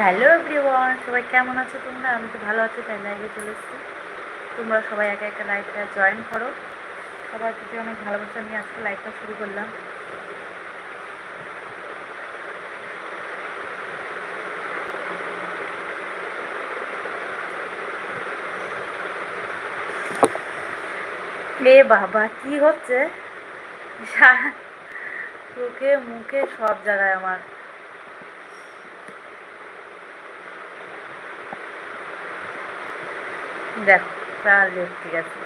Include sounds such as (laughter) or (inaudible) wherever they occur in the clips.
Hello everyone, সবাই কেমন আছো তোমরা? আমি তো ভালো আছি, তাই লাইভে চলে এসেছি। তোমরা সবাই একা একা লাইভটা জয়েন করো। সবার প্রতি অনেক ভালোবাসা নিয়ে আজকে লাইভটা শুরু করলাম। এ বাবা, কি হচ্ছে? চোখে মুখে সব জায়গায় আমার। দেখো তাহলে ঠিক আছে।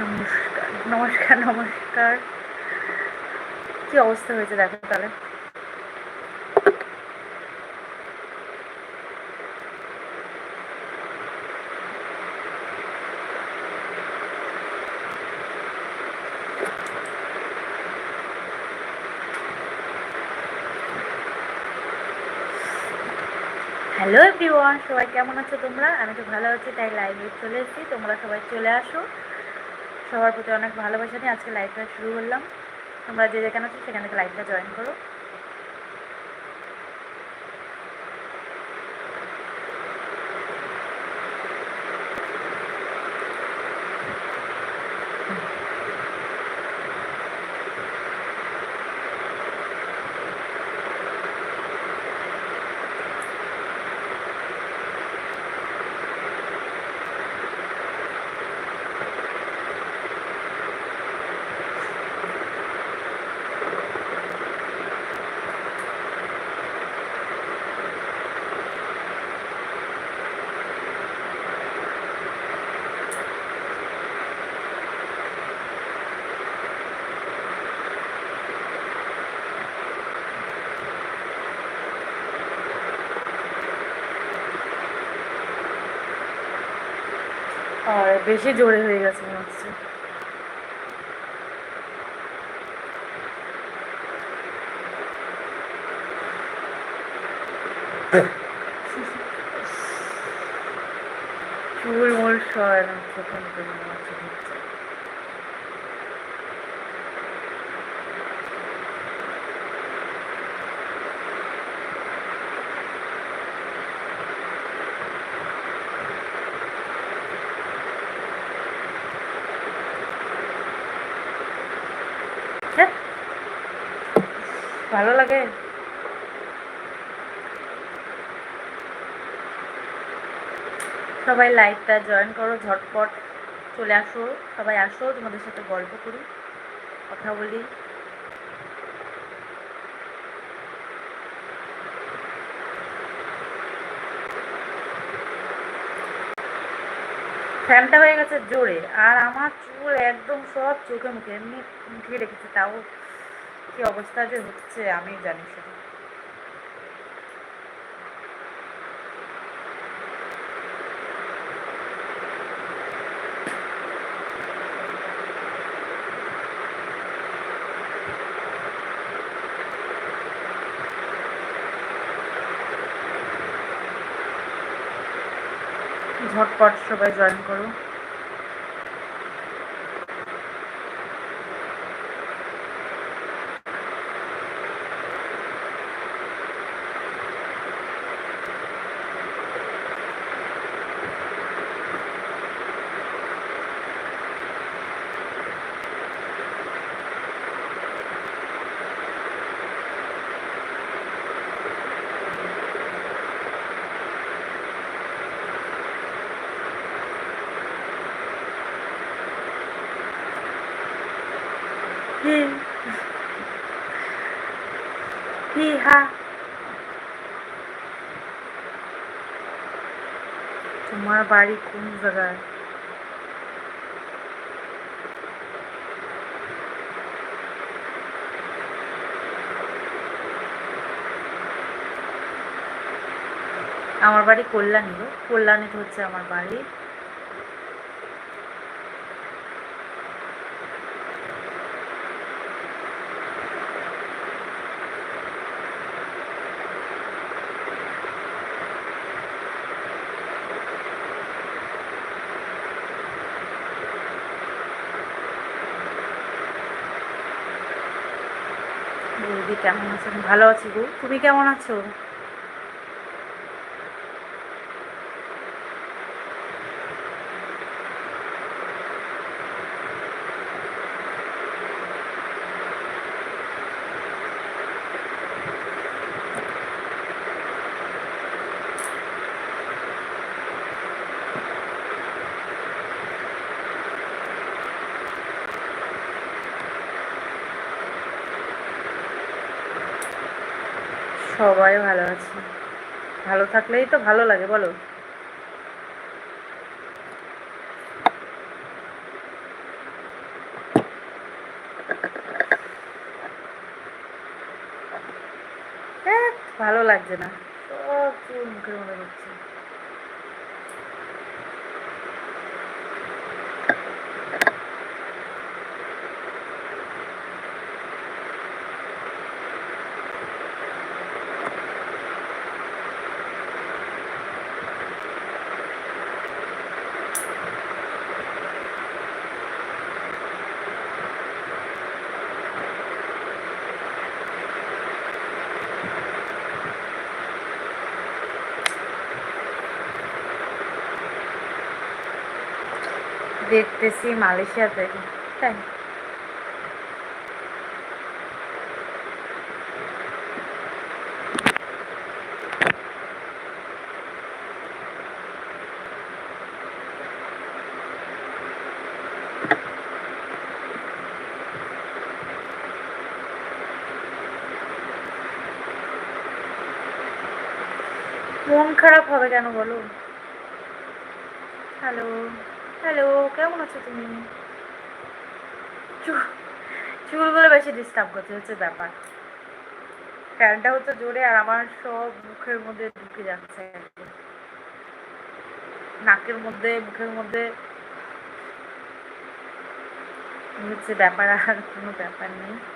নমস্কার নমস্কার নমস্কার। কি অবস্থা হয়েছে দেখো তাহলে? হ্যালো এভরিওয়ান, সবাই কেমন আছো তোমরা? আমি তো ভালো আছি, তাই লাইভে চলে এসেছি। তোমরা সবাই চলে আসো। সবার প্রতি অনেক ভালোবাসা নিয়ে আজকে লাইভটা শুরু করলাম। তোমরা যে যেখানে আছো, সেখানে লাইভটা জয়েন করো আর বেশি জোরে হয়ে গেছে মনে হচ্ছে। (laughs) চুল মুল সব একদম ভালো লাগে। সবাই লাইভটা জয়েন করো, ঝটপট চলে আসো। সবাই আসো, তোমাদের সাথে গল্প করি, কথা বলি। ফ্যানটা হয়ে গেছে জোরে, আর আমার চুল একদম সব চোখে মুখে, এমনি মুখে রেখেছে, তাও কি অবস্থা যে হচ্ছে আমি জানি শুধু ঝটপট সবাই জয়েন করো। বাড়ি কোন জায়গায়? আমার বাড়ি কল্যাণী কল্যাণী কল্যাণীতে হচ্ছে আমার বাড়ি। কেমন আছেন? ভালো আছি গো। তুমি কেমন আছো? সবাই ভালো আছে। ভালো থাকলেই তো ভালো লাগে, বলো। ভালো লাগছে না। সব চুল মধ্যে হচ্ছে দেখতেছি মালয়েশিয়া থেকে তাই। মন খারাপ হবে কেন বলো? হ্যালো হ্যালো, কেমন আছো তুমি? চুল চুলগুলো বেশি ডিস্টার্ব করছে, হচ্ছে ব্যাপার। ফ্যানটা হচ্ছে জোরে আর আমার সব মুখের মধ্যে ঢুকে যাচ্ছে। নাকের মধ্যে, মুখের মধ্যে। হচ্ছে ব্যাপার আর কোনো ব্যাপার নেই।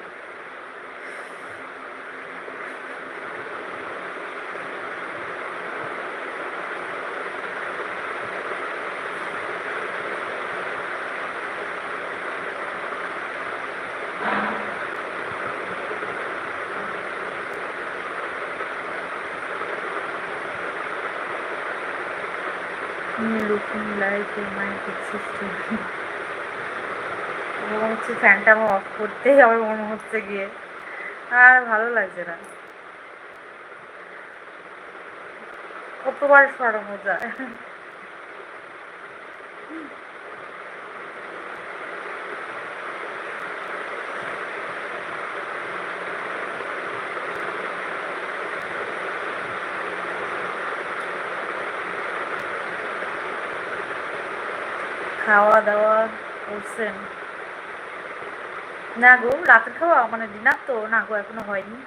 Looking মায়ের big মনে হচ্ছে ফ্যানটা আমার অফ করতেই আমার মনে হচ্ছে গিয়ে। আর ভালো লাগছে না। কতবার সরানো যায়? (laughs) খাওয়া দাওয়া করছেন। না গো, রাতের খাওয়া মানে ডিনার তো, না গো, এখনও হয়নি।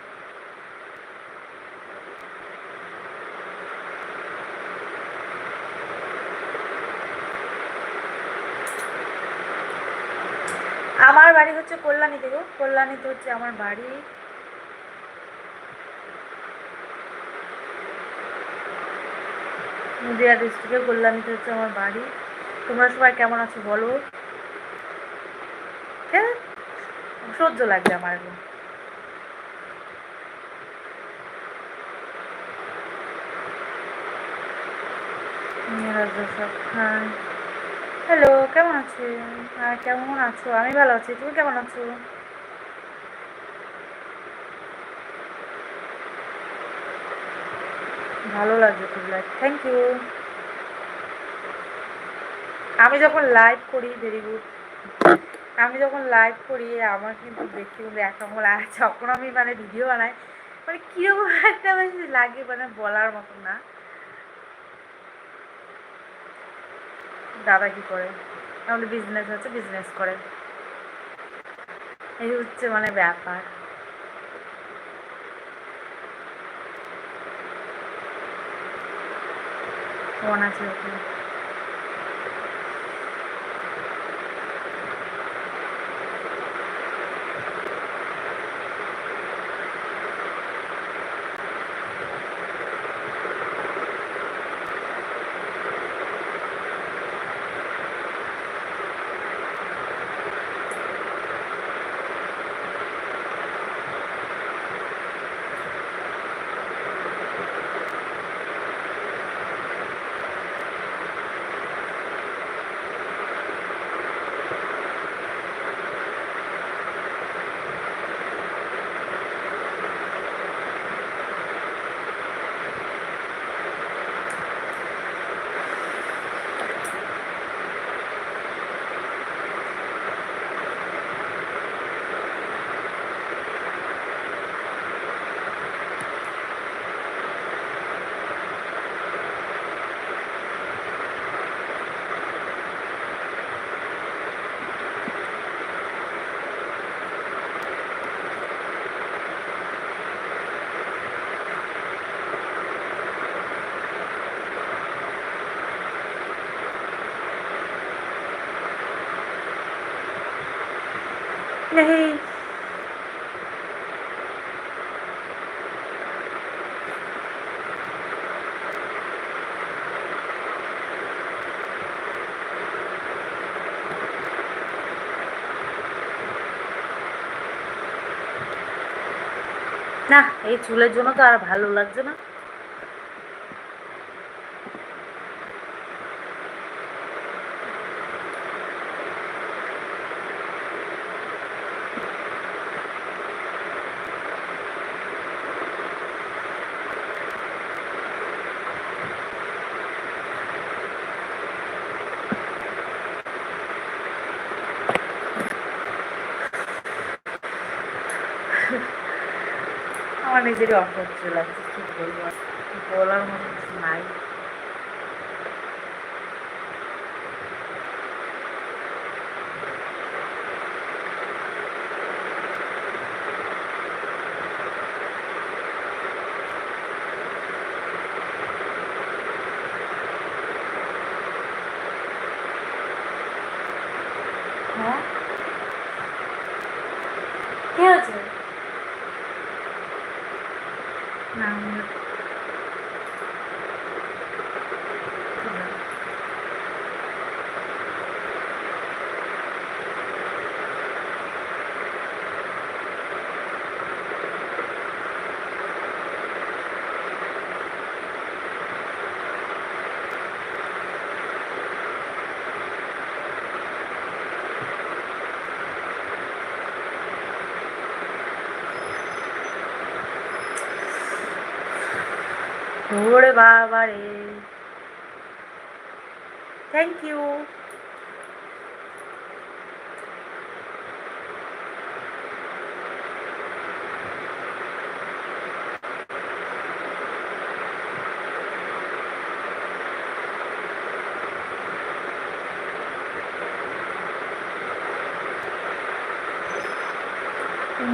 আমার বাড়ি হচ্ছে কল্যাণীতে গো কল্যাণীতে হচ্ছে আমার বাড়ি। নদিয়া ডিস্ট্রিক্টে কল্যাণীতে হচ্ছে আমার বাড়ি। তোমরা সবাই কেমন আছো বলো? হ্যাঁ সহ্য লাগবে আমার এখন। হ্যাঁ। হ্যালো কেমন আছো? হ্যাঁ কেমন আছো? আমি ভালো আছি, তুমি কেমন আছো? ভালো লাগছে খুব থ্যাংক ইউ আমি যখন লাইভ করি ভেরি গুড আমি যখন লাইভ করি, আমার কিন্তু দেখি কিন্তু এক নম্বর, আর যখন আমি মানে ভিডিও বানাই মানে কীরকম একটা বেশ লাগে মানে বলার মতো না। দাদা কি করে? আমাদের বিজনেস আছে বিজনেস করে। এই হচ্ছে মানে ব্যাপার। ফোন আছে ওকে नहीं না এই চুলের জন্য তো আর ভালো লাগছে না। আমার নিজেরই অসহ্য লাগছে কি বলব? বলার মতো নাই হ্যাঁ কি হয়েছে না আমি- ওরে বাবা রে থ্যাংক ইউ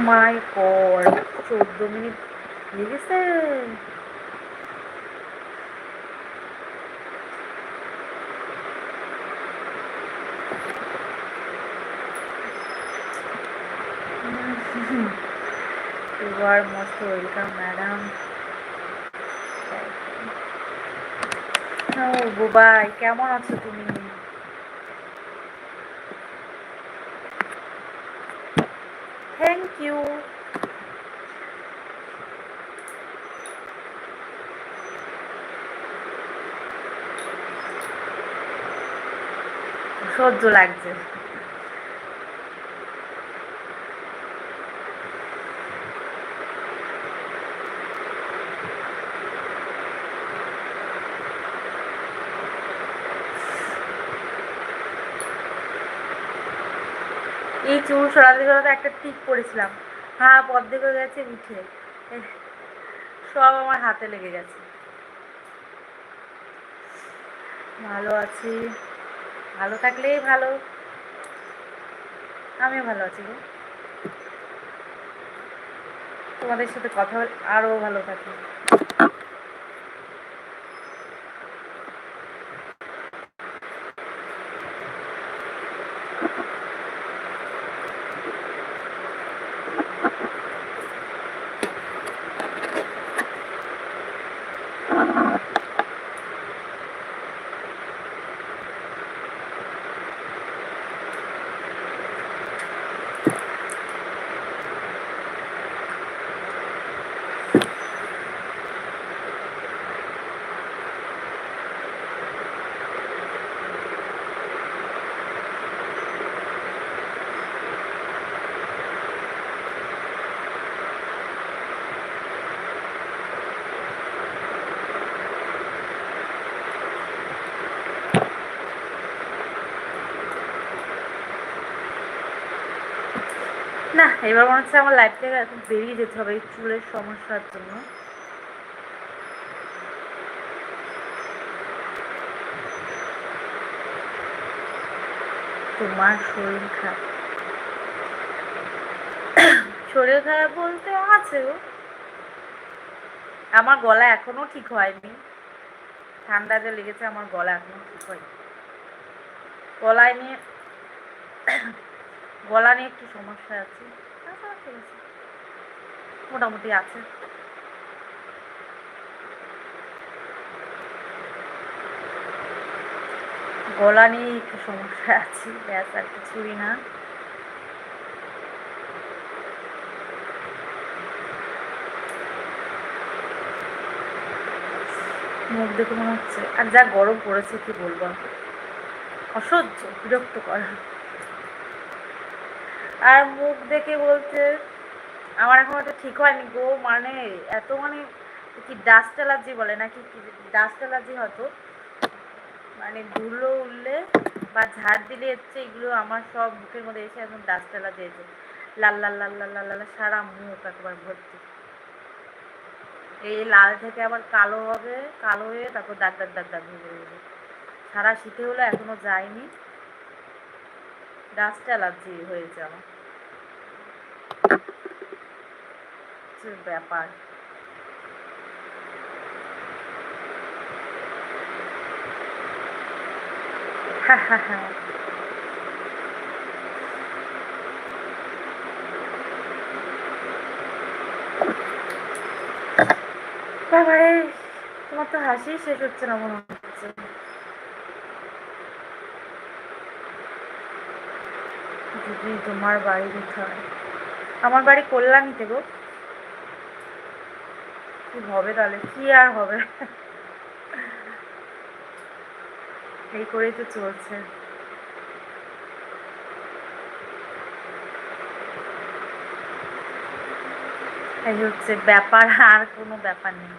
মাই গড চোদ্দ মিনিট লেগেছে। You are most welcome, madam. ও বুবাই কেমন আছো তুমি? থ্যাংক ইউ সহ্য লাগছে। সরাতে একটা টিক করেছিলাম হ্যাঁ পদ্মে হয়ে গেছে উঠে। সব আমার হাতে লেগে গেছে। ভালো আছি। ভালো থাকলেই ভালো। আমিও ভালো আছি গো। তোমাদের সাথে কথা আরও ভালো থাকি না এবার মনে হচ্ছে আমার লাইফ থেকে এখন বেরিয়ে যেতে হবে এই চুলের সমস্যার জন্য। তোমার শরীর খারাপ। শরীর খারাপ বলতে আছে। আমার গলা এখনও ঠিক হয়নি। ঠান্ডা যে লেগেছে, আমার গলা এখনও ঠিক হয়নি। গলায় নিয়ে, গলা নিয়ে একটু সমস্যা আছে। মোটামুটি আছে। গলা নিয়ে একটু সমস্যা আছে, ব্যাস আর কিছুই না। মুখ দেখে মনে হচ্ছে, আর যা গরম পড়েছে কি বলব? অসহ্য বিরক্ত করা আর মুখ দেখে বলছে, আমার এখন এটা ঠিক হয়নি গো মানে এত মানে কি ডাস্ট অ্যালার্জি বলে নাকি ডাস্ট অ্যালার্জি হয়তো। মানে ধুলো উঠলে বা ঝাড় দিলে হচ্ছে এগুলো আমার সব মুখের মধ্যে এসে একদম ডাস্ট অ্যালার্জি এসে লাল লাল লাল লাল লাল লাল, সারা মুখ একবার ভর্তি। এই লাল থেকে আবার কালো হবে, কালো হয়ে তারপর দাগ দাগ দাগ দাগ হয়ে সারা শীতে হলো এখনও যায়নি। ডাস্ট অ্যালার্জি হয়েছে আমার। ব্যাপার? হা হা হা বাবারে, তোমার তো হাসি শেষ হচ্ছে না মনে হচ্ছে দিদি, তোমার বাড়ি কোথায়? আমার বাড়ি কল্যাণীতে গো। কি হবে তাহলে? কি আর হবে? এই করেই তো চলছে। এই হচ্ছে ব্যাপার, আর কোনো ব্যাপার নেই।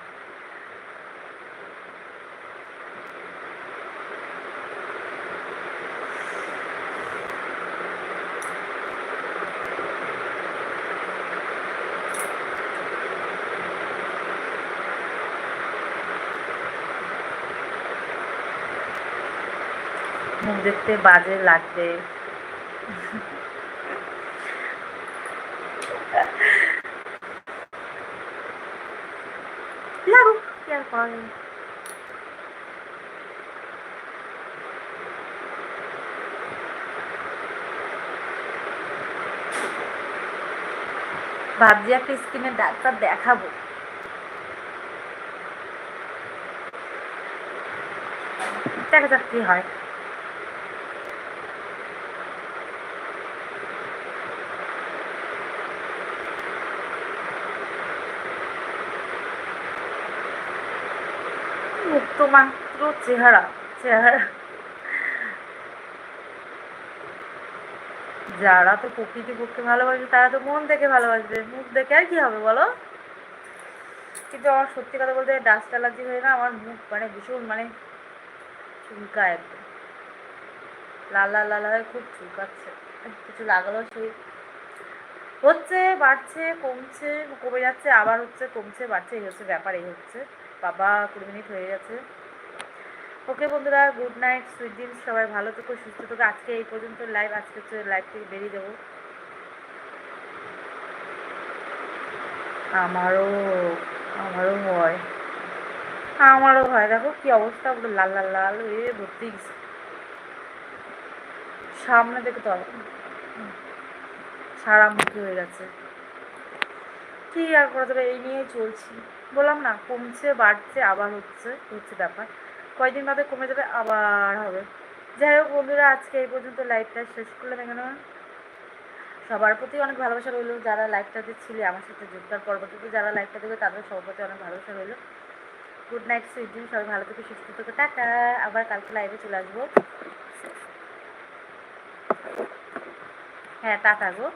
দেখতে বাজে লাগবে যাবে ভাবছি একটা স্কিনের ডাক্তার দেখাবো। দেখা যাক কি হয়। মুক্ত মাত্র চেহারা। চেহারা যারা তো প্রকৃতি পক্ষে ভালোবাসবে, তারা তো মন থেকে ভালোবাসবে। মুখ দেখে আর কি হবে বলো? কিন্তু আমার সত্যি কথা বলতে ডাস্ট অ্যালার্জি হয়ে না আমার মুখ মানে ভীষণ মানে চুলকা একদম। লাল লাল লাল হয়ে খুব চুলকাচ্ছে। কিছু লাগালো সেই হচ্ছে, বাড়ছে, কমছে, কমে যাচ্ছে, আবার হচ্ছে কমছে, বাড়ছে, এই হচ্ছে ব্যাপার, এই হচ্ছে। বাবা কুড়ি মিনিট হয়ে গেছে। ওকে বন্ধুরা, গুড নাইট, সুইট ড্রিমস সবাই ভালো থেকো, সুস্থ থেকো। আজকে এই পর্যন্ত লাইভ আজকে লাইভ থেকে বেরিয়ে যাব। আমারও আমারও হয় আমারও হয় দেখো কি অবস্থা, পুরো লাল লাল লাল হয়ে ভর্তি সামনে দেখে তো। সারা মুখে হয়ে গেছে। কি আর করা যাবে, এই নিয়েই চলছি। বললাম না, কমছে, বাড়ছে, আবার হচ্ছে হচ্ছে ব্যাপার। কয়দিন বাদে কমে যাবে আবার হবে। যাই হোক বন্ধুরা, আজকে এই পর্যন্ত লাইভটা শেষ করলাম এখানে। সবার প্রতি অনেক ভালোবাসা রইল, যারা লাইভটাতে ছিলে আমার সাথে যুক্তার পরবর্তীতে যারা লাইভটা দেবে তাদের সবার প্রতি অনেক ভালোবাসা রইল। গুড নাইট সুইট ড্রিম সবাই ভালো থেকে, সুস্থ থেকে, টাটা। আবার কালকে লাইভে চলে আসব। হ্যাঁ টাটা গো।